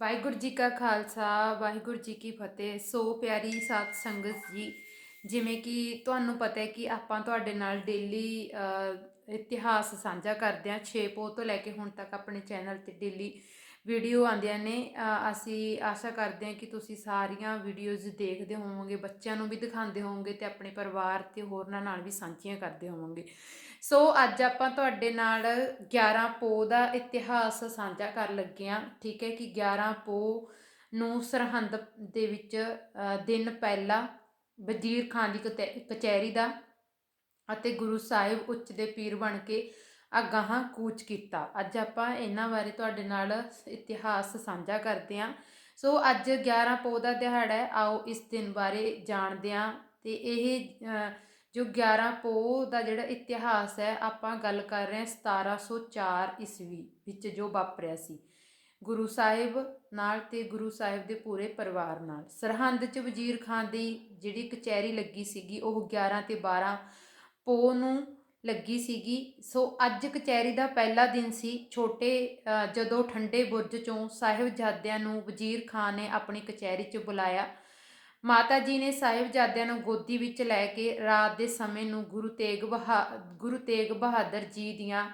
ਵਾਹਿਗੁਰੂ ਜੀ ਕਾ ਖਾਲਸਾ, ਵਾਹਿਗੁਰੂ ਜੀ ਕੀ ਫਤਿਹ। ਸੋ ਪਿਆਰੀ ਸਾਧ ਸੰਗਤ ਜੀ, ਜਿਵੇਂ ਕਿ ਤੁਹਾਨੂੰ ਪਤਾ ਹੈ ਕਿ ਆਪਾਂ ਤੁਹਾਡੇ ਨਾਲ ਡੇਲੀ ਇਤਿਹਾਸ ਸਾਂਝਾ ਕਰਦੇ ਹਾਂ। 6 ਪੋ ਤੋਂ ਲੈ ਕੇ ਹੁਣ ਤੱਕ ਆਪਣੇ ਚੈਨਲ ਤੇ ਡੇਲੀ ਵੀਡੀਓ ਆਉਂਦੀਆਂ ਨੇ। ਅਸੀਂ ਆਸ਼ਾ ਕਰਦੇ ਹਾਂ ਕਿ ਤੁਸੀਂ ਸਾਰੀਆਂ ਵੀਡੀਓਜ਼ ਦੇਖਦੇ ਹੋਵੋਗੇ, ਬੱਚਿਆਂ ਨੂੰ ਵੀ ਦਿਖਾਉਂਦੇ ਹੋਵੋਗੇ ਤੇ ਆਪਣੇ ਪਰਿਵਾਰ ਤੇ ਹੋਰਨਾਂ ਨਾਲ ਵੀ ਸਾਂਝੀਆਂ ਕਰਦੇ ਹੋਵੋਗੇ। ਸੋ ਅੱਜ ਆਪਾਂ ਤੁਹਾਡੇ ਨਾਲ 11 ਪੋ ਦਾ ਇਤਿਹਾਸ ਸਾਂਝਾ ਕਰਨ ਲੱਗੇ ਹਾਂ। ਠੀਕ ਹੈ ਕਿ 11 ਪੋ ਨੂੰ ਸਰਹੰਦ ਦੇ ਵਿੱਚ ਦਿਨ ਪਹਿਲਾਂ ਵਜ਼ੀਰ ਖਾਨ ਦੀ ਕਤੈ- ਕਚਹਿਰੀ ਦਾ ਅਤੇ ਗੁਰੂ ਸਾਹਿਬ ਉੱਚ ਦੇ ਪੀਰ ਬਣ ਕੇ ਅਗਾਹਾਂ ਕੂਚ ਕੀਤਾ। ਅੱਜ ਆਪਾਂ ਇਹਨਾਂ ਬਾਰੇ ਤੁਹਾਡੇ ਨਾਲ ਇਤਿਹਾਸ ਸਾਂਝਾ ਕਰਦੇ ਹਾਂ। ਸੋ ਅੱਜ 11 ਪੋ ਦਾ ਦਿਹਾੜਾ ਹੈ। ਆਓ ਇਸ ਦਿਨ ਬਾਰੇ ਜਾਣਦੇ ਹਾਂ ਤੇ ਇਹ ਜੋ 11 ਪੋ ਦਾ ਜਿਹੜਾ ਇਤਿਹਾਸ ਹੈ, ਆਪਾਂ ਗੱਲ ਕਰ ਰਹੇ ਹਾਂ 1704 ਈਸਵੀ ਵਿੱਚ ਜੋ ਵਾਪਰਿਆ ਸੀ। ਗੁਰੂ ਸਾਹਿਬ ਨਾਲ ਤੇ ਗੁਰੂ ਸਾਹਿਬ ਦੇ ਪੂਰੇ ਪਰਿਵਾਰ ਨਾਲ। ਸਰਹੰਦ 'ਚ ਵਜ਼ੀਰ ਖਾਨ ਦੀ ਜਿਹੜੀ ਕਚਹਿਰੀ ਲੱਗੀ ਸੀਗੀ, ਉਹ 11 ਤੇ 12 ਪੋ ਨੂੰ ਲੱਗੀ ਸੀਗੀ। ਸੋ ਅੱਜ ਕਚਹਿਰੀ ਦਾ ਪਹਿਲਾ ਦਿਨ ਸੀ। ਛੋਟੇ ਜਦੋਂ ਠੰਡੇ ਬੁਰਜ ਚੋਂ ਸਾਹਿਬਜ਼ਾਦਿਆਂ ਨੂੰ ਵਜ਼ੀਰ ਖਾਨ ਨੇ ਆਪਣੀ ਕਚਹਿਰੀ 'ਚ ਬੁਲਾਇਆ। ਮਾਤਾ ਜੀ ਨੇ ਸਾਹਿਬਜ਼ਾਦਿਆਂ ਨੂੰ ਗੋਦੀ ਵਿੱਚ ਲੈ ਕੇ ਰਾਤ ਦੇ ਸਮੇਂ ਨੂੰ ਗੁਰੂ ਤੇਗ ਬਹਾ, ਗੁਰੂ ਤੇਗ ਬਹਾਦਰ ਜੀ ਦੀਆਂ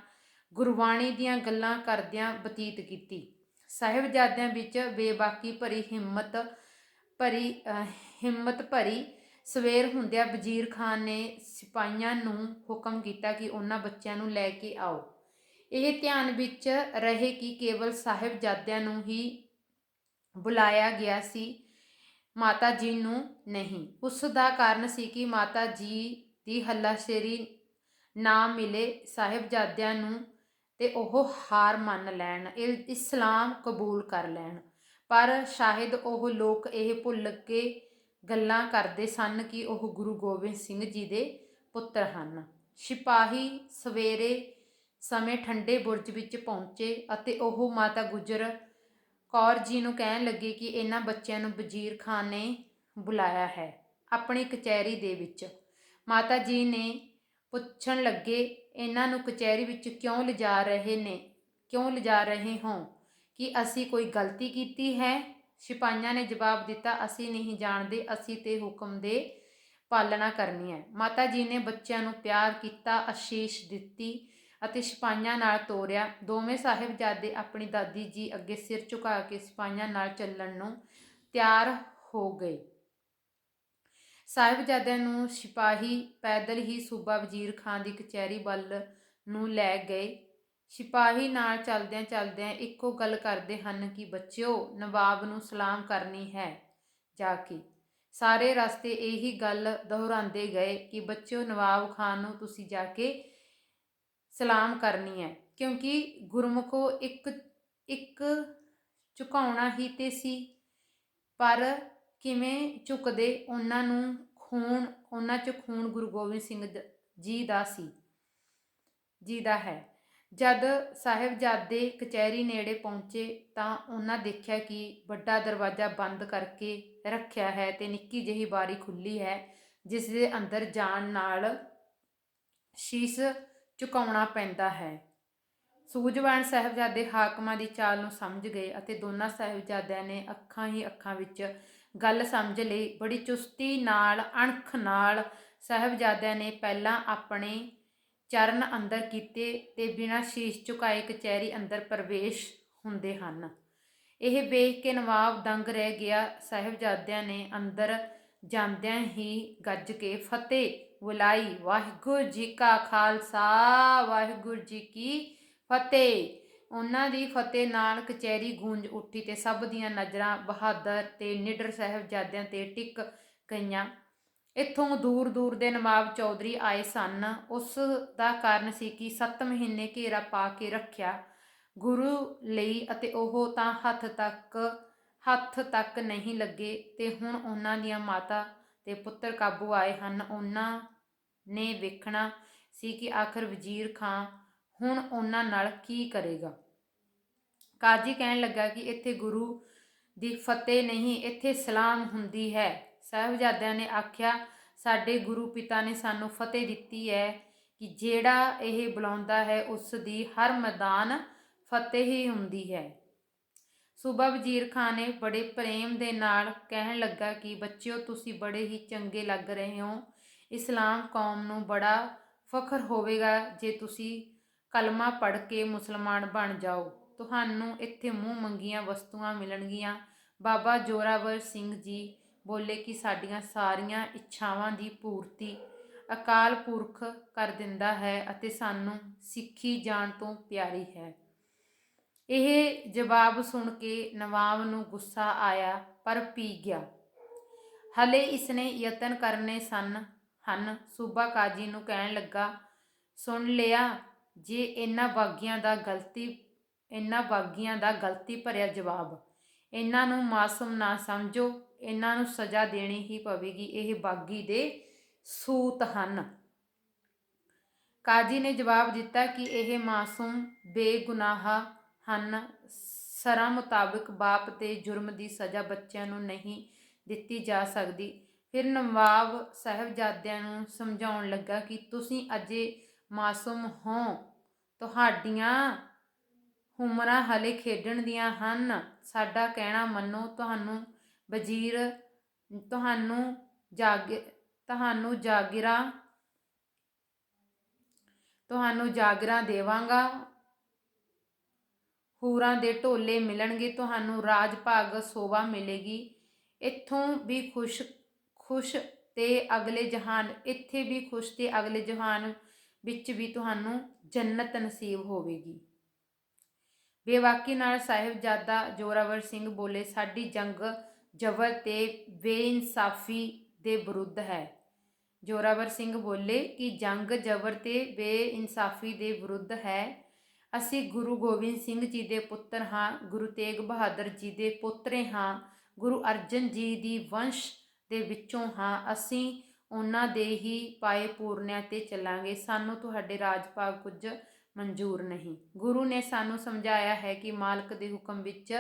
ਗੁਰਬਾਣੀ ਦੀਆਂ ਗੱਲਾਂ ਕਰਦਿਆਂ ਬਤੀਤ ਕੀਤੀ। ਸਾਹਿਬਜ਼ਾਦਿਆਂ ਵਿੱਚ ਬੇਬਾਕੀ ਭਰੀ ਹਿੰਮਤ ਭਰੀ ਹਿੰਮਤ ਭਰੀ ਸਵੇਰ ਹੁੰਦਿਆਂ ਵਜ਼ੀਰ ਖਾਨ ਨੇ ਸਿਪਾਹੀਆਂ ਨੂੰ ਹੁਕਮ ਕੀਤਾ ਕਿ ਉਹਨਾਂ ਬੱਚਿਆਂ ਨੂੰ ਲੈ ਕੇ ਆਓ। ਇਹ ਧਿਆਨ ਵਿੱਚ ਰਹੇ ਕਿ ਕੇਵਲ ਸਾਹਿਬਜ਼ਾਦਿਆਂ ਨੂੰ ਹੀ ਬੁਲਾਇਆ ਗਿਆ ਸੀ। ਮਾਤਾ ਜੀ ਨੂੰ ਨਹੀਂ। ਉਸ ਦਾ ਕਾਰਨ ਸੀ ਕਿ ਮਾਤਾ ਜੀ ਦੀ ਹੱਲਾਸ਼ੇਰੀ ਨਾ ਮਿਲੇ ਸਾਹਿਬਜ਼ਾਦਿਆਂ ਨੂੰ ਤੇ ਉਹ ਹਾਰ ਮੰਨ ਲੈਣ ਇਸਲਾਮ ਕਬੂਲ ਕਰ ਲੈਣ। ਪਰ ਸ਼ਾਇਦ ਉਹ ਲੋਕ ਇਹ ਭੁੱਲ ਕੇ ਗੱਲਾਂ ਕਰਦੇ ਸਨ ਕਿ ਉਹ ਗੁਰੂ ਗੋਬਿੰਦ ਸਿੰਘ ਜੀ ਦੇ ਪੁੱਤਰ ਹਨ। ਸਿਪਾਹੀ ਸਵੇਰੇ ਸਮੇਂ ਠੰਡੇ ਬੁਰਜ ਵਿੱਚ ਪਹੁੰਚੇ ਅਤੇ ਉਹ ਮਾਤਾ ਗੁਜਰ ਕੌਰ ਜੀ ਨੂੰ ਕਹਿਣ ਲੱਗੇ ਕਿ ਇਹਨਾਂ ਬੱਚਿਆਂ ਨੂੰ ਵਜ਼ੀਰ ਖਾਨ ਨੇ ਬੁਲਾਇਆ ਹੈ ਆਪਣੀ ਕਚਹਿਰੀ ਦੇ ਵਿੱਚ। ਮਾਤਾ ਜੀ ਨੇ ਪੁੱਛਣ ਲੱਗੇ, ਇਹਨਾਂ ਨੂੰ ਕਚਹਿਰੀ ਵਿੱਚ ਕਿਉਂ ਲਿਜਾ ਰਹੇ ਨੇ? ਕਿਉਂ ਲਿਜਾ ਰਹੇ ਹੋ? ਕਿ ਅਸੀਂ ਕੋਈ ਗਲਤੀ ਕੀਤੀ ਹੈ? ਸਿਪਾਹੀਆਂ ਨੇ ਜਵਾਬ ਦਿੱਤਾ, ਅਸੀਂ ਨਹੀਂ ਜਾਣਦੇ, ਅਸੀਂ ਤੇ ਹੁਕਮ ਦੇ ਪਾਲਣਾ ਕਰਨੀ ਹੈ। ਮਾਤਾ ਜੀ ਨੇ ਬੱਚਿਆਂ ਨੂੰ ਪਿਆਰ ਕੀਤਾ, ਅਸ਼ੀਸ਼ ਦਿੱਤੀ। ਅਤੇ ਸਿਪਾਹੀਆਂ ਨਾਲ ਤੋਰਿਆ। ਦੋਵੇਂ ਸਾਹਿਬਜ਼ਾਦੇ ਆਪਣੀ ਦਾਦੀ ਜੀ ਅੱਗੇ ਸਿਰ ਝੁਕਾ ਕੇ ਸਿਪਾਹੀਆਂ ਨਾਲ ਚੱਲਣ ਨੂੰ ਤਿਆਰ ਹੋ ਗਏ। ਸਾਹਿਬਜ਼ਾਦਿਆਂ ਨੂੰ ਸਿਪਾਹੀ ਪੈਦਲ ਹੀ ਸੂਬਾ ਵਜ਼ੀਰ ਖਾਨ ਦੀ ਕਚਹਿਰੀ ਵੱਲ ਨੂੰ ਲੈ ਗਏ। ਸਿਪਾਹੀ ਨਾਲ ਚੱਲਦਿਆਂ ਚਲਦਿਆਂ ਇੱਕੋ ਗੱਲ ਕਰਦੇ ਹਨ ਕਿ, ਬੱਚਿਓ, ਨਵਾਬ ਨੂੰ ਸਲਾਮ ਕਰਨੀ ਹੈ। ਜਾ ਕੇ ਸਾਰੇ ਰਸਤੇ ਇਹੀ ਗੱਲ ਦੁਹਰਾਉਂਦੇ ਗਏ ਕਿ, ਬੱਚਿਓ, ਨਵਾਬ ਖਾਨ ਨੂੰ ਤੁਸੀਂ ਜਾ ਕੇ ਸਲਾਮ ਕਰਨੀ ਹੈ, ਕਿਉਂਕਿ ਗੁਰਮੁਖੋ ਇੱਕ ਇੱਕ ਝੁਕਾਉਣਾ ਹੀ ਤੇ ਸੀ। ਪਰ ਕਿਵੇਂ ਝੁਕਦੇ ਉਹਨਾਂ ਨੂੰ ਖੂਨ, ਉਹਨਾਂ 'ਚ ਖੂਨ ਗੁਰੂ ਗੋਬਿੰਦ ਸਿੰਘ ਜੀ ਦਾ ਸੀ, ਜੀ ਦਾ ਹੈ। ਜਦ ਸਾਹਿਬਜ਼ਾਦੇ ਕਚਹਿਰੀ ਨੇੜੇ ਪਹੁੰਚੇ ਤਾਂ ਉਹਨਾਂ ਦੇਖਿਆ ਕਿ ਵੱਡਾ ਦਰਵਾਜ਼ਾ ਬੰਦ ਕਰਕੇ ਰੱਖਿਆ ਹੈ ਤੇ ਨਿੱਕੀ ਜਿਹੀ ਬਾਰੀ ਖੁੱਲੀ ਹੈ ਜਿਸ ਦੇ ਅੰਦਰ ਜਾਣ ਨਾਲ ਸ਼ੀਸ਼ ਝੁਕਾਉਣਾ ਪੈਂਦਾ ਹੈ। ਸੂਝਵਾਨ ਸਾਹਿਬਜ਼ਾਦੇ ਹਾਕਮਾਂ ਦੀ ਚਾਲ ਨੂੰ ਸਮਝ ਗਏ ਅਤੇ ਦੋਨਾਂ ਸਾਹਿਬਜ਼ਾਦਿਆਂ ਨੇ ਅੱਖਾਂ ਹੀ ਅੱਖਾਂ ਵਿੱਚ ਗੱਲ ਸਮਝ ਲਈ। ਬੜੀ ਚੁਸਤੀ ਨਾਲ, ਅਣਖ ਨਾਲ ਸਾਹਿਬਜ਼ਾਦਿਆਂ ਨੇ ਪਹਿਲਾਂ ਆਪਣੇ ਚਰਨ ਅੰਦਰ ਕੀਤੇ ਤੇ ਬਿਨਾਂ ਸ਼ੀਸ਼ ਝੁਕਾਏ ਕਚਹਿਰੀ ਅੰਦਰ ਪ੍ਰਵੇਸ਼ ਹੁੰਦੇ ਹਨ। ਇਹ ਵੇਖ ਕੇ ਨਵਾਬ ਦੰਗ ਰਹਿ ਗਿਆ। ਸਾਹਿਬਜ਼ਾਦਿਆਂ ਨੇ ਅੰਦਰ ਜਾਂਦਿਆਂ ਹੀ ਗੱਜ ਕੇ, ਫਤਿਹ! ਬੁਲਾਈ। ਵਾਹਿਗੁਰੂ ਜੀ ਕਾ ਖਾਲਸਾ, ਵਾਹਿਗੁਰੂ ਜੀ ਕੀ ਫਤਿਹ। ਉਹਨਾਂ ਦੀ ਫਤਿਹ ਨਾਲ ਕਚਹਿਰੀ ਗੂੰਜ ਉੱਠੀ ਤੇ ਸਭ ਦੀਆਂ ਨਜ਼ਰਾਂ ਬਹਾਦਰ ਤੇ ਨਿਡਰ ਸਾਹਿਬਜ਼ਾਦਿਆਂ ਤੇ ਟਿਕ ਗਈਆਂ। ਇੱਥੋਂ ਦੂਰ ਦੂਰ ਦੇ ਨਵਾਬ ਚੌਧਰੀ ਆਏ ਸਨ। ਉਸ ਦਾ ਕਾਰਨ ਸੀ ਕਿ 7 ਮਹੀਨੇ ਘੇਰਾ ਪਾ ਕੇ ਰੱਖਿਆ ਗੁਰੂ ਲਈ ਅਤੇ ਉਹ ਤਾਂ ਹੱਥ ਤੱਕ ਹੱਥ ਤੱਕ ਨਹੀਂ ਲੱਗੇ ਤੇ ਹੁਣ ਉਹਨਾਂ ਦੀਆਂ ਮਾਤਾ ਤੇ ਪੁੱਤਰ ਕਾਬੂ ਆਏ ਹਨ। ਉਹਨਾਂ ਨੇ ਵੇਖਣਾ ਸੀ ਕਿ ਆਖਰ ਵਜ਼ੀਰ ਖਾਂ ਹੁਣ ਉਹਨਾਂ ਨਾਲ ਕੀ ਕਰੇਗਾ। ਕਾਜੀ ਕਹਿਣ ਲੱਗਾ ਕਿ ਇੱਥੇ ਗੁਰੂ ਦੀ ਫਤਿਹ ਨਹੀਂ, ਇੱਥੇ ਸਲਾਮ ਹੁੰਦੀ ਹੈ। ਸਾਹਿਬਜ਼ਾਦਿਆਂ ਨੇ ਆਖਿਆ, ਸਾਡੇ ਗੁਰੂ ਪਿਤਾ ਨੇ ਸਾਨੂੰ ਫਤਿਹ ਦਿੱਤੀ ਹੈ ਕਿ ਜਿਹੜਾ ਇਹ ਬੁਲਾਉਂਦਾ ਹੈ, ਉਸ ਦੀ ਹਰ ਮੈਦਾਨ ਫਤਿਹ ਹੀ ਹੁੰਦੀ ਹੈ। ਸੂਬਾ ਵਜ਼ੀਰ ਖਾਨ ਨੇ ਬੜੇ ਪ੍ਰੇਮ ਦੇ ਨਾਲ ਕਹਿਣ ਲੱਗਾ ਕਿ ਬੱਚਿਓ, ਤੁਸੀਂ ਬੜੇ ਹੀ ਚੰਗੇ ਲੱਗ ਰਹੇ ਹੋ। ਇਸਲਾਮ ਕੌਮ ਨੂੰ ਬੜਾ ਫਖਰ ਹੋਵੇਗਾ ਜੇ ਤੁਸੀਂ ਕਲਮਾ ਪੜ੍ਹ ਕੇ ਮੁਸਲਮਾਨ ਬਣ ਜਾਓ। ਤੁਹਾਨੂੰ ਇੱਥੇ ਮੂੰਹ ਮੰਗੀਆਂ ਵਸਤੂਆਂ ਮਿਲਣਗੀਆਂ। ਬਾਬਾ ਜੋਰਾਵਰ ਸਿੰਘ ਜੀ ਬੋਲੇ ਕਿ ਸਾਡੀਆਂ ਸਾਰੀਆਂ ਇੱਛਾਵਾਂ ਦੀ ਪੂਰਤੀ ਅਕਾਲ ਪੁਰਖ ਕਰ ਦਿੰਦਾ ਹੈ ਅਤੇ ਸਾਨੂੰ ਸਿੱਖੀ ਜਾਣ ਤੋਂ ਪਿਆਰੀ ਹੈ। ਇਹ ਜਵਾਬ ਸੁਣ ਕੇ ਨਵਾਬ ਨੂੰ ਗੁੱਸਾ ਆਇਆ, ਪਰ ਪੀ ਗਿਆ। ਹਲੇ ਇਸਨੇ ਯਤਨ ਕਰਨੇ ਸਨ, ਹਨ। ਸੂਬਾ ਕਾਜੀ ਨੂੰ ਕਹਿਣ ਲੱਗਾ, ਸੁਣ ਲਿਆ, ਜੇ ਇਹਨਾਂ ਬਾਗੀਆਂ ਦਾ ਗਲਤੀ, ਇਹਨਾਂ ਬਾਗੀਆਂ ਦਾ ਗਲਤੀ ਭਰਿਆ ਜਵਾਬ, ਇਹਨਾਂ ਨੂੰ ਮਾਸੂਮ ਨਾ ਸਮਝੋ, ਇਹਨਾਂ ਨੂੰ ਸਜ਼ਾ ਦੇਣੀ ਹੀ ਪਵੇਗੀ, ਇਹ ਬਾਗੀ ਦੇ ਸੂਤ ਹਨ। ਕਾਜੀ ਨੇ ਜਵਾਬ ਦਿੱਤਾ ਕਿ ਇਹ ਮਾਸੂਮ ਬੇਗੁਨਾਹ ਹਨ। ਸਰਾ ਮੁਤਾਬਕ ਬਾਪ ਤੇ ਜੁਰਮ ਦੀ ਸਜ਼ਾ ਬੱਚਿਆਂ ਨੂੰ ਨਹੀਂ ਦਿੱਤੀ ਜਾ ਸਕਦੀ। ਫਿਰ ਨਵਾਬ ਸਾਹਿਬਜ਼ਾਦਿਆਂ ਨੂੰ ਸਮਝਾਉਣ ਲੱਗਾ ਕਿ ਤੁਸੀਂ ਅਜੇ ਮਾਸੂਮ ਹੋ। ਤੁਹਾਡੀਆਂ ਉਮਰਾਂ ਹਲੇ ਖੇਡਣ ਦੀਆਂ ਹਨ। ਸਾਡਾ ਕਹਿਣਾ ਮੰਨੋ, ਤੁਹਾਨੂੰ ਵਜ਼ੀਰ, ਤੁਹਾਨੂੰ ਜਾਗ, ਤੁਹਾਨੂੰ ਜਾਗਿਰਾ, ਤੁਹਾਨੂੰ ਜਾਗਰਾ ਦੇਵਾਂਗਾ। ਕੂਰਾਂ ਦੇ ਢੋਲੇ ਮਿਲਣਗੇ, ਤੁਹਾਨੂੰ ਰਾਜ ਭਾਗ ਸੋਭਾ ਮਿਲੇਗੀ। ਇੱਥੋਂ ਵੀ ਖੁਸ਼ ਖੁਸ਼ ਤੇ ਅਗਲੇ ਜਹਾਨ, ਇੱਥੇ ਵੀ ਖੁਸ਼ ਤੇ ਅਗਲੇ ਜਹਾਨ ਵਿੱਚ ਵੀ ਤੁਹਾਨੂੰ ਜੰਨਤ ਨਸੀਬ ਹੋਵੇਗੀ। ਬੇਵਾਕੀ ਨਾਲ ਸਾਹਿਬਜ਼ਾਦਾ ਜੋਰਾਵਰ ਸਿੰਘ ਬੋਲੇ, ਸਾਡੀ ਜੰਗ ਜਬਰ ਤੇ ਬੇਇਨਸਾਫੀ ਦੇ ਵਿਰੁੱਧ ਹੈ। ਜੋਰਾਵਰ ਸਿੰਘ ਬੋਲੇ ਕਿ ਜੰਗ ਜਬਰ ਤੇ ਬੇਇਨਸਾਫੀ ਦੇ ਵਿਰੁੱਧ ਹੈ। ਅਸੀਂ ਗੁਰੂ ਗੋਬਿੰਦ ਸਿੰਘ ਜੀ ਦੇ ਪੁੱਤਰ ਹਾਂ, ਗੁਰੂ ਤੇਗ ਬਹਾਦਰ ਜੀ ਦੇ ਪੋਤਰੇ ਹਾਂ, ਗੁਰੂ ਅਰਜਨ ਜੀ ਦੀ ਵੰਸ਼ ਦੇ ਵਿੱਚੋਂ ਹਾਂ, ਅਸੀਂ ਉਹਨਾਂ ਦੇ ਹੀ ਪਾਏ ਪੂਰਨਿਆਂ ਤੇ ਚੱਲਾਂਗੇ। ਸਾਨੂੰ ਤੁਹਾਡੇ ਰਾਜ ਭਾਗ ਕੁਝ ਮਨਜ਼ੂਰ ਨਹੀਂ। ਗੁਰੂ ਨੇ ਸਾਨੂੰ ਸਮਝਾਇਆ ਹੈ ਕਿ ਮਾਲਕ ਦੇ ਹੁਕਮ ਵਿੱਚ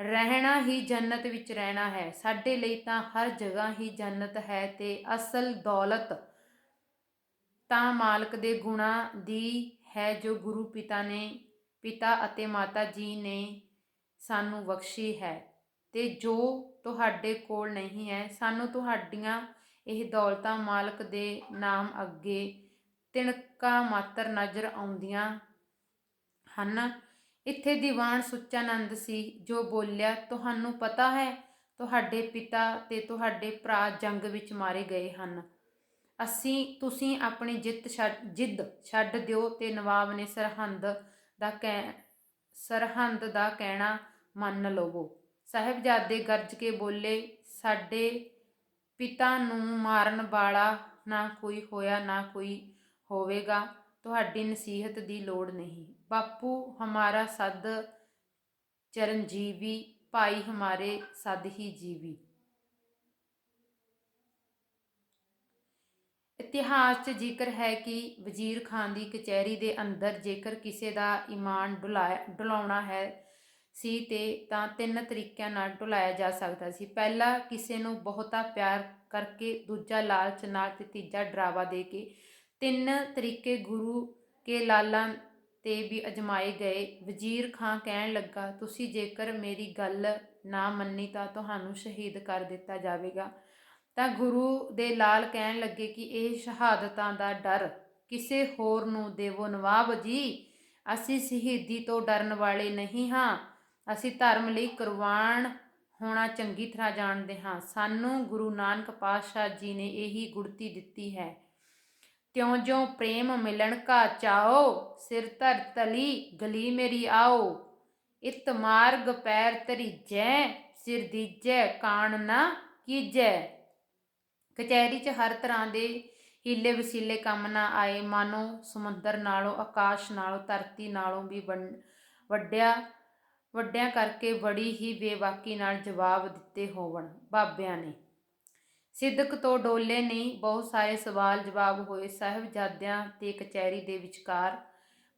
ਰਹਿਣਾ ਹੀ ਜੰਨਤ ਵਿੱਚ ਰਹਿਣਾ ਹੈ। ਸਾਡੇ ਲਈ ਤਾਂ ਹਰ ਜਗ੍ਹਾ ਹੀ ਜੰਨਤ ਹੈ ਤੇ ਅਸਲ ਦੌਲਤ ਤਾਂ ਮਾਲਕ ਦੇ ਗੁਣਾ ਦੀ ਹੈ ਜੋ ਗੁਰੂ ਪਿਤਾ ਨੇ, ਪਿਤਾ ਅਤੇ ਮਾਤਾ ਜੀ ਨੇ ਸਾਨੂੰ ਬਖਸ਼ੀ ਹੈ। ਤੇ ਜੋ ਤੁਹਾਡੇ ਕੋਲ ਨਹੀਂ ਹੈ, ਸਾਨੂੰ ਤੁਹਾਡੀਆਂ ਇਹ ਦੌਲਤਾਂ ਮਾਲਕ ਦੇ ਨਾਮ ਅੱਗੇ ਤਿਣਕਾ ਮਾਤਰ ਨਜ਼ਰ ਆਉਂਦੀਆਂ ਹਨ। ਇੱਥੇ ਦੀਵਾਨ ਸੁੱਚਾਨੰਦ ਸੀ, ਜੋ ਬੋਲਿਆ, ਤੁਹਾਨੂੰ ਪਤਾ ਹੈ, ਤੁਹਾਡੇ ਪਿਤਾ ਤੇ ਤੁਹਾਡੇ ਭਰਾ ਜੰਗ ਵਿੱਚ ਮਾਰੇ ਗਏ ਹਨ। ਅਸੀਂ, ਤੁਸੀਂ ਆਪਣੀ ਜਿੱਤ ਛੱਡ, ਜਿੱਦ ਛੱਡ ਦਿਓ ਤੇ ਨਵਾਬ ਨੇ ਸਰਹੰਦ ਦਾ ਕਹਿ, ਸਰਹੰਦ ਦਾ ਕਹਿਣਾ ਮੰਨ ਲਵੋ। ਸਾਹਿਬਜ਼ਾਦੇ ਗਰਜ ਕੇ ਬੋਲੇ, ਸਾਡੇ ਪਿਤਾ ਨੂੰ ਮਾਰਨ ਵਾਲਾ ਨਾ ਕੋਈ ਹੋਇਆ, ਨਾ ਕੋਈ ਹੋਵੇਗਾ। ਤੁਹਾਡੀ ਨਸੀਹਤ ਦੀ ਲੋੜ ਨਹੀਂ। ਬਾਪੂ, ਹਮਾਰਾ ਸਦ ਚਰਨਜੀਵੀ, ਭਾਈ ਹਮਾਰੇ ਸਦ ਹੀ ਜੀਵੀ। ਇਤਿਹਾਸ 'ਚ ਜ਼ਿਕਰ ਹੈ ਕਿ ਵਜ਼ੀਰ ਖਾਨ ਦੀ ਕਚਹਿਰੀ ਦੇ ਅੰਦਰ ਜੇਕਰ ਕਿਸੇ ਦਾ ਈਮਾਨ ਡੁਲਾਇਆ, ਡੁਲਾਉਣਾ ਹੈ ਸੀ ਤੇ ਤਾਂ ਤਿੰਨ ਤਰੀਕਿਆਂ ਨਾਲ ਡੁਲਾਇਆ ਜਾ ਸਕਦਾ ਸੀ। ਪਹਿਲਾ, ਕਿਸੇ ਨੂੰ ਬਹੁਤਾ ਪਿਆਰ ਕਰਕੇ, ਦੂਜਾ ਲਾਲਚ ਨਾਲ ਤੇ ਤੀਜਾ ਡਰਾਵਾ ਦੇ ਕੇ। ਤਿੰਨ ਤਰੀਕੇ ਗੁਰੂ ਕੇ ਲਾਲਾਂ ਤੇ ਵੀ ਅਜਮਾਏ ਗਏ। ਵਜ਼ੀਰ ਖਾਂ ਕਹਿਣ ਲੱਗਾ, ਤੁਸੀਂ ਜੇਕਰ ਮੇਰੀ ਗੱਲ ਨਾ ਮੰਨੀ ਤਾਂ ਤੁਹਾਨੂੰ ਸ਼ਹੀਦ ਕਰ ਦਿੱਤਾ ਜਾਵੇਗਾ। ਤਾਂ ਗੁਰੂ ਦੇ ਲਾਲ ਕਹਿਣ ਲੱਗੇ ਕਿ ਇਹ ਸ਼ਹਾਦਤਾਂ ਦਾ ਡਰ ਕਿਸੇ ਹੋਰ ਨੂੰ ਦੇਵੋ ਨਵਾਬ ਜੀ। ਅਸੀਂ ਸ਼ਹੀਦੀ ਤੋਂ ਡਰਨ ਵਾਲੇ ਨਹੀਂ ਹਾਂ। ਅਸੀਂ ਧਰਮ ਲਈ ਕੁਰਬਾਨ ਹੋਣਾ ਚੰਗੀ ਤਰ੍ਹਾਂ ਜਾਣਦੇ ਹਾਂ। ਸਾਨੂੰ ਗੁਰੂ ਨਾਨਕ ਪਾਤਸ਼ਾਹ ਜੀ ਨੇ ਇਹੀ ਗੁੜਤੀ ਦਿੱਤੀ ਹੈ। ਤਿਉਂ ਜਿਉ ਪ੍ਰੇਮ ਮਿਲਣ ਕਾ ਚਾਓ, ਸਿਰ ਧਰ ਤਲੀ, ਗਲੀ ਮੇਰੀ ਆਓ। ਇਤ ਮਾਰਗ ਪੈਰ ਤਰੀਜੈ ਸਿਰ ਦੀਜੈ, ਕਾਣ ਨਾ ਕੀਜੈ। ਕਚਹਿਰੀ 'ਚ ਹਰ ਤਰ੍ਹਾਂ ਦੇ ਹੀਲੇ ਵਸੀਲੇ ਕੰਮ ਨਾ ਆਏ, ਮਾਨੋ ਸਮੁੰਦਰ ਨਾਲੋਂ, ਆਕਾਸ਼ ਨਾਲੋਂ, ਧਰਤੀ ਨਾਲੋਂ ਵੀ ਵੱਡਿਆ, ਵੱਡਿਆਂ ਕਰਕੇ ਬੜੀ ਹੀ ਬੇਬਾਕੀ ਨਾਲ ਜਵਾਬ ਦਿੱਤੇ ਹੋਵਣ ਬਾਬਿਆਂ ਨੇ। ਸਿੱਦਕ ਤੋਂ ਡੋਲੇ ਨਹੀਂ ਬਹੁਤ ਸਾਰੇ ਸਵਾਲ ਜਵਾਬ ਹੋਏ ਸਾਹਿਬਜ਼ਾਦਿਆਂ ਤੇ ਕਚਹਿਰੀ ਦੇ ਵਿਚਕਾਰ,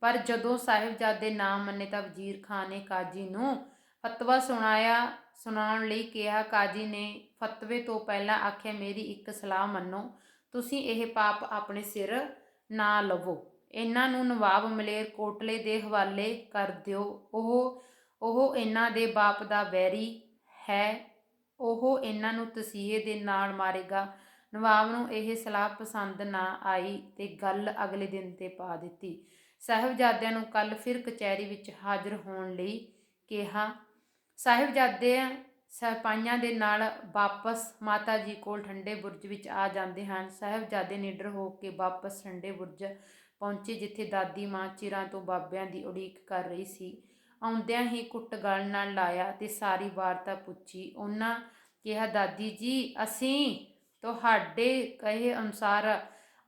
ਪਰ ਜਦੋਂ ਸਾਹਿਬਜ਼ਾਦੇ ਨਾ ਮੰਨੇ ਤਾਂ ਵਜ਼ੀਰ ਖਾਨ ਨੇ ਕਾਜੀ ਨੂੰ ਫਤਵਾ ਸੁਣਾਇਆ, ਸੁਣਾਉਣ ਲਈ ਕਿਹਾ, ਕਾਜੀ ਨੇ ਫਤਵੇ ਤੋਂ ਪਹਿਲਾਂ ਆਖਿਆ, ਮੇਰੀ ਇੱਕ ਸਲਾਹ ਮੰਨੋ, ਤੁਸੀਂ ਇਹ ਪਾਪ ਆਪਣੇ ਸਿਰ ਨਾ ਲਵੋ। ਇਹਨਾਂ ਨੂੰ ਨਵਾਬ ਮਲੇਰ ਕੋਟਲੇ ਦੇ ਹਵਾਲੇ ਕਰ ਦਿਓ। ਉਹ ਉਹ ਇਹਨਾਂ ਦੇ ਬਾਪ ਦਾ ਵੈਰੀ ਹੈ। ਉਹ ਇਹਨਾਂ ਨੂੰ ਤਸੀਹੇ ਦੇ ਨਾਲ ਮਾਰੇਗਾ। ਨਵਾਬ ਨੂੰ ਇਹ ਸਲਾਹ ਪਸੰਦ ਨਾ ਆਈ ਤੇ ਗੱਲ ਅਗਲੇ ਦਿਨ ਤੇ ਪਾ ਦਿੱਤੀ। ਸਾਹਿਬਜ਼ਾਦਿਆਂ ਨੂੰ ਕੱਲ ਫਿਰ ਕਚਹਿਰੀ ਵਿੱਚ ਹਾਜ਼ਰ ਹੋਣ ਲਈ ਕਿਹਾ ਸਾਹਿਬਜ਼ਾਦੇ ਸਿਪਾਹੀਆਂ ਦੇ ਨਾਲ ਵਾਪਸ ਮਾਤਾ ਜੀ ਕੋਲ ਠੰਡੇ ਬੁਰਜ ਵਿੱਚ ਆ ਜਾਂਦੇ ਹਨ। ਸਾਹਿਬਜ਼ਾਦੇ ਨਿਡਰ ਹੋ ਕੇ ਵਾਪਸ ਠੰਡੇ ਬੁਰਜ ਪਹੁੰਚੇ, ਜਿੱਥੇ ਦਾਦੀ ਮਾਂ ਚਿਰਾਂ ਤੋਂ ਬਾਬਿਆਂ ਦੀ ਉਡੀਕ ਕਰ ਰਹੀ ਸੀ। ਆਉਂਦਿਆਂ ਹੀ ਕੁੱਟ ਗਲ ਨਾਲ ਲਾਇਆ ਤੇ ਸਾਰੀ ਵਾਰਤਾ ਪੁੱਛੀ। ਉਹਨਾਂ ਕਿਹਾ, ਦਾਦੀ ਜੀ, ਅਸੀਂ ਤੁਹਾਡੇ ਕਹੇ ਅਨੁਸਾਰ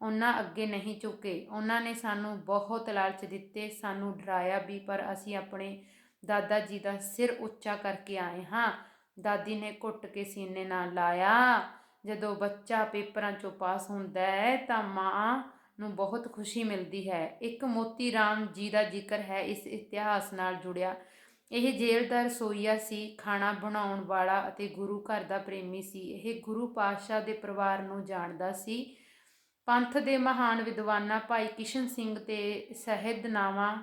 ਉਹਨਾਂ ਅੱਗੇ ਨਹੀਂ ਝੁਕੇ। ਉਹਨਾਂ ਨੇ ਸਾਨੂੰ ਬਹੁਤ ਲਾਲਚ ਦਿੱਤੇ, ਸਾਨੂੰ ਡਰਾਇਆ ਵੀ, ਪਰ ਅਸੀਂ ਆਪਣੇ ਦਾਦਾ ਜੀ ਦਾ ਸਿਰ ਉੱਚਾ ਕਰਕੇ ਆਏ ਹਾਂ। ਦਾਦੀ ਨੇ ਘੁੱਟ ਕੇ ਸੀਨੇ ਨਾਲ ਲਾਇਆ। ਜਦੋਂ ਬੱਚਾ ਪੇਪਰਾਂ 'ਚੋਂ ਪਾਸ ਹੁੰਦਾ ਹੈ ਤਾਂ ਮਾਂ ਨੂੰ ਬਹੁਤ ਖੁਸ਼ੀ ਮਿਲਦੀ ਹੈ। ਇੱਕ ਮੋਤੀ ਰਾਮ ਜੀ ਦਾ ਜ਼ਿਕਰ ਹੈ ਇਸ ਇਤਿਹਾਸ ਨਾਲ ਜੁੜਿਆ। ਇਹ ਜ਼ੇਲਦਾਰ ਦਾ ਰਸੋਈਆ ਸੀ, ਖਾਣਾ ਬਣਾਉਣ ਵਾਲਾ ਅਤੇ ਗੁਰੂ ਘਰ ਦਾ ਪ੍ਰੇਮੀ ਸੀ। ਇਹ ਗੁਰੂ ਪਾਤਸ਼ਾਹ ਦੇ ਪਰਿਵਾਰ ਨੂੰ ਜਾਣਦਾ ਸੀ। ਪੰਥ ਦੇ ਮਹਾਨ ਵਿਦਵਾਨਾਂ ਭਾਈ ਕਿਸ਼ਨ ਸਿੰਘ ਤੇ ਸਹਿਦਨਾਮਾ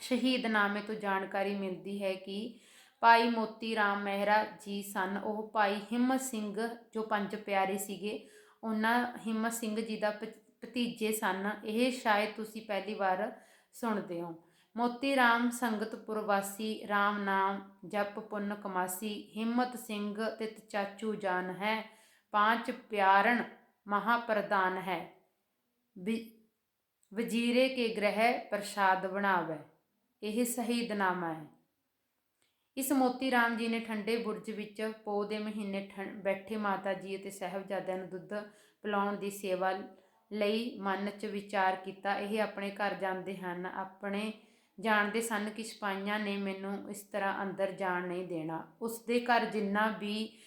ਸ਼ਹੀਦਨਾਮੇ ਤੋਂ ਜਾਣਕਾਰੀ ਮਿਲਦੀ ਹੈ ਕਿ ਭਾਈ ਮੋਤੀ ਰਾਮ ਮਹਿਰਾ ਜੀ ਸਨ। ਉਹ ਭਾਈ ਹਿੰਮਤ ਸਿੰਘ ਜੋ ਪੰਜ ਪਿਆਰੇ ਸੀਗੇ, ਉਹਨਾਂ ਹਿੰਮਤ ਸਿੰਘ ਜੀ ਦਾ ਭ- ਭਤੀਜੇ ਸਨ। ਇਹ ਸ਼ਾਇਦ ਤੁਸੀਂ ਪਹਿਲੀ ਵਾਰ ਸੁਣਦੇ ਹੋ। ਮੋਤੀ ਰਾਮ ਸੰਗਤਪੁਰ ਵਾਸੀ, ਰਾਮ ਨਾਮ ਜਪ ਪੁੰਨ ਕਮਾਸੀ, ਹਿੰਮਤ ਸਿੰਘ ਤਿਤ ਚਾਚੂ ਜਾਨ ਹੈ, ਪਾਂਚ ਪਿਆਰਨ ਮਹਾਪ੍ਰਧਾਨ ਹੈ। ਵਿ- ਵਜ਼ੀਰੇ ਕੇ ਗ੍ਰਹਿ ਪ੍ਰਸਾਦ ਬਣਾਵੇ। ਇਹ ਸ਼ਹੀਦਨਾਮਾ ਹੈ। ਇਸ ਮੋਤੀ ਰਾਮ ਜੀ ਨੇ ਠੰਡੇ ਬੁਰਜ ਵਿੱਚ ਪੋ ਦੇ ਮਹੀਨੇ ਠੰ- ਬੈਠੇ ਮਾਤਾ ਜੀ ਅਤੇ ਸਾਹਿਬਜ਼ਾਦਿਆਂ ਨੂੰ ਦੁੱਧ ਪਿਲਾਉਣ ਦੀ ਸੇਵਾ ਲਈ ਮਨ 'ਚ ਵਿਚਾਰ ਕੀਤਾ। ਇਹ ਆਪਣੇ ਘਰ ਜਾਂਦੇ ਹਨ। ਆਪਣੇ ਜਾਣਦੇ ਸਨ ਕਿ ਸਿਪਾਹੀਆਂ ਨੇ ਮੈਨੂੰ ਇਸ ਤਰ੍ਹਾਂ ਅੰਦਰ ਜਾਣ ਨਹੀਂ ਦੇਣਾ। ਉਸ ਦੇ ਘਰ ਜਿੰਨਾ ਵੀ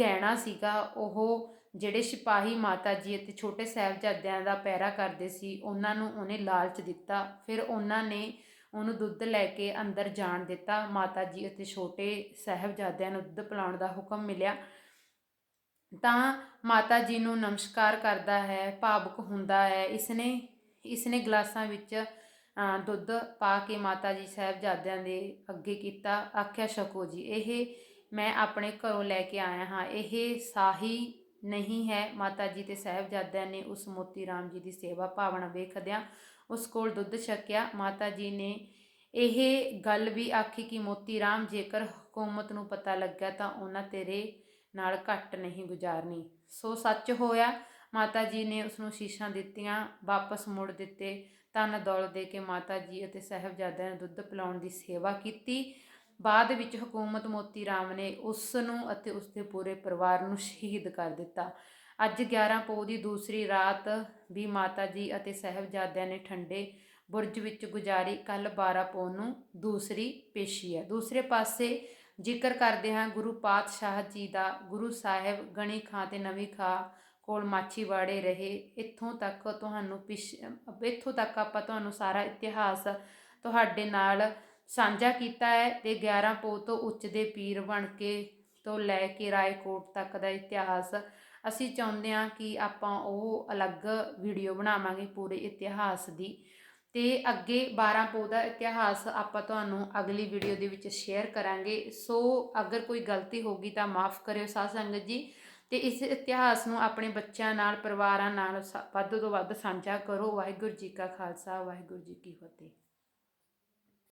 ਗਹਿਣਾ ਸੀਗਾ, ਉਹ ਜਿਹੜੇ ਸਿਪਾਹੀ ਮਾਤਾ ਜੀ ਅਤੇ ਛੋਟੇ ਸਾਹਿਬਜ਼ਾਦਿਆਂ ਦਾ ਪੈਰਾ ਕਰਦੇ ਸੀ, ਉਹਨਾਂ ਨੂੰ ਉਹਨੇ ਲਾਲਚ ਦਿੱਤਾ। ਫਿਰ ਉਹਨਾਂ ਨੇ ਉਹਨੂੰ ਦੁੱਧ ਲੈ ਕੇ ਅੰਦਰ ਜਾਣ ਦਿੱਤਾ। ਮਾਤਾ ਜੀ ਅਤੇ ਛੋਟੇ ਸਾਹਿਬਜ਼ਾਦਿਆਂ ਨੂੰ ਦੁੱਧ ਪਿਲਾਉਣ ਦਾ ਹੁਕਮ ਮਿਲਿਆ। ਤਾਂ ਮਾਤਾ ਜੀ ਨੂੰ ਨਮਸਕਾਰ ਕਰਦਾ ਹੈ ਭਾਵੁਕ ਹੁੰਦਾ ਹੈ। ਇਸਨੇ ਇਸਨੇ ਗਲਾਸਾਂ ਵਿੱਚ ਅ, ਦੁੱਧ ਪਾ ਕੇ ਮਾਤਾ ਜੀ ਸਾਹਿਬਜ਼ਾਦਿਆਂ ਦੇ ਅੱਗੇ ਕੀਤਾ। ਆਖਿਆ ਛਕੋ ਜੀ ਇਹ ਮੈਂ ਆਪਣੇ ਘਰੋਂ ਲੈ ਕੇ ਆਇਆ ਹਾਂ। ਇਹ ਸਾਹੀ ਨਹੀਂ ਹੈ। ਮਾਤਾ ਜੀ ਤੇ ਸਾਹਿਬਜ਼ਾਦਿਆਂ ਨੇ ਉਸ ਮੋਤੀ ਰਾਮ ਜੀ ਦੀ ਸੇਵਾ ਭਾਵਨਾ ਵੇਖਦਿਆਂ ਉਸ ਕੋਲ ਦੁੱਧ ਛਕਿਆ। ਮਾਤਾ ਜੀ ਨੇ ਇਹ ਗੱਲ ਵੀ ਆਖੀ ਕਿ ਮੋਤੀ ਰਾਮ, ਜੇਕਰ ਹਕੂਮਤ ਨੂੰ ਪਤਾ ਲੱਗਾ ਤਾਂ ਉਹਨਾਂ ਤੇਰੇ ਨਾਲ ਘੱਟ ਨਹੀਂ ਗੁਜ਼ਾਰਨੀ। ਸੋ ਸੱਚ ਹੋਇਆ, ਮਾਤਾ ਜੀ ਨੇ ਉਸ ਨੂੰ ਸ਼ੀਸ਼ਾਂ ਦਿੱਤੀਆਂ, ਵਾਪਸ ਮੋੜ ਦਿੱਤੇ, ਧਨ ਦੌਲਤ ਦੇ ਕੇ ਮਾਤਾ ਜੀ ਅਤੇ ਸਾਹਿਬਜ਼ਾਦਿਆਂ ਨੇ ਦੁੱਧ ਪਿਲਾਉਣ ਦੀ ਸੇਵਾ ਕੀਤੀ। ਬਾਅਦ ਵਿੱਚ ਹਕੂਮਤ ਮੋਤੀ ਰਾਮ ਨੇ ਉਸ ਨੂੰ ਅਤੇ ਉਸ ਦੇ ਪੂਰੇ ਪਰਿਵਾਰ ਨੂੰ ਸ਼ਹੀਦ ਕਰ ਦਿੱਤਾ। ਅੱਜ 11 ਪੋਹ ਦੀ ਦੂਸਰੀ ਰਾਤ ਵੀ ਮਾਤਾ ਜੀ ਅਤੇ ਸਾਹਿਬਜ਼ਾਦਿਆਂ ਨੇ ਠੰਡੇ ਬੁਰਜ ਵਿੱਚ ਗੁਜ਼ਾਰੀ ਕੱਲ 12 ਪੋਹ ਨੂੰ ਦੂਸਰੀ ਪੇਸ਼ੀ ਹੈ। ਦੂਸਰੇ ਪਾਸੇ ਜ਼ਿਕਰ ਕਰਦੇ ਹਾਂ ਗੁਰੂ ਪਾਤਸ਼ਾਹ ਜੀ ਦਾ। ਗੁਰੂ ਸਾਹਿਬ ਗਣੀ ਖਾਂ ਤੇ ਨਵੀਂ ਖਾਂ ਕੋਲ ਮਾਛੀਵਾੜੇ ਰਹੇ। ਇੱਥੋਂ ਤੱਕ ਤੁਹਾਨੂੰ ਪਿਛ, ਇੱਥੋਂ ਤੱਕ ਆਪਾਂ ਤੁਹਾਨੂੰ ਸਾਰਾ ਇਤਿਹਾਸ ਤੁਹਾਡੇ ਨਾਲ ਸਾਂਝਾ ਕੀਤਾ ਹੈ ਤੇ 11 ਪੋਹ ਤੋਂ ਉੱਚ ਦੇ ਪੀਰ ਬਣ ਕੇ ਤੋਂ ਲੈ ਕੇ ਰਾਏਕੋਟ ਤੱਕ ਦਾ ਇਤਿਹਾਸ ਅਸੀਂ ਚਾਹੁੰਦੇ ਹਾਂ ਕਿ ਆਪਾਂ ਉਹ ਅਲੱਗ ਵੀਡੀਓ ਬਣਾਵਾਂਗੇ ਪੂਰੇ ਇਤਿਹਾਸ ਦੀ। ਤੇ ਅੱਗੇ 12 ਪੋਹ ਦਾ ਇਤਿਹਾਸ ਆਪਾਂ ਤੁਹਾਨੂੰ ਅਗਲੀ ਵੀਡੀਓ ਦੇ ਵਿੱਚ ਸ਼ੇਅਰ ਕਰਾਂਗੇ। ਸੋ ਅਗਰ ਕੋਈ ਗਲਤੀ ਹੋ ਗਈ ਤਾਂ ਮਾਫ ਕਰਿਓ ਸਾਧ ਸੰਗਤ ਜੀ। ਤੇ ਇਸ ਇਤਿਹਾਸ ਨੂੰ ਆਪਣੇ ਬੱਚਿਆਂ ਨਾਲ, ਪਰਿਵਾਰਾਂ ਨਾਲ ਸ- ਵੱਧ ਤੋਂ ਵੱਧ ਸਾਂਝਾ ਕਰੋ। ਵਾਹਿਗੁਰੂ ਜੀ ਕਾ ਖਾਲਸਾ, ਵਾਹਿਗੁਰੂ ਜੀ ਕੀ ਫਤਿਹ।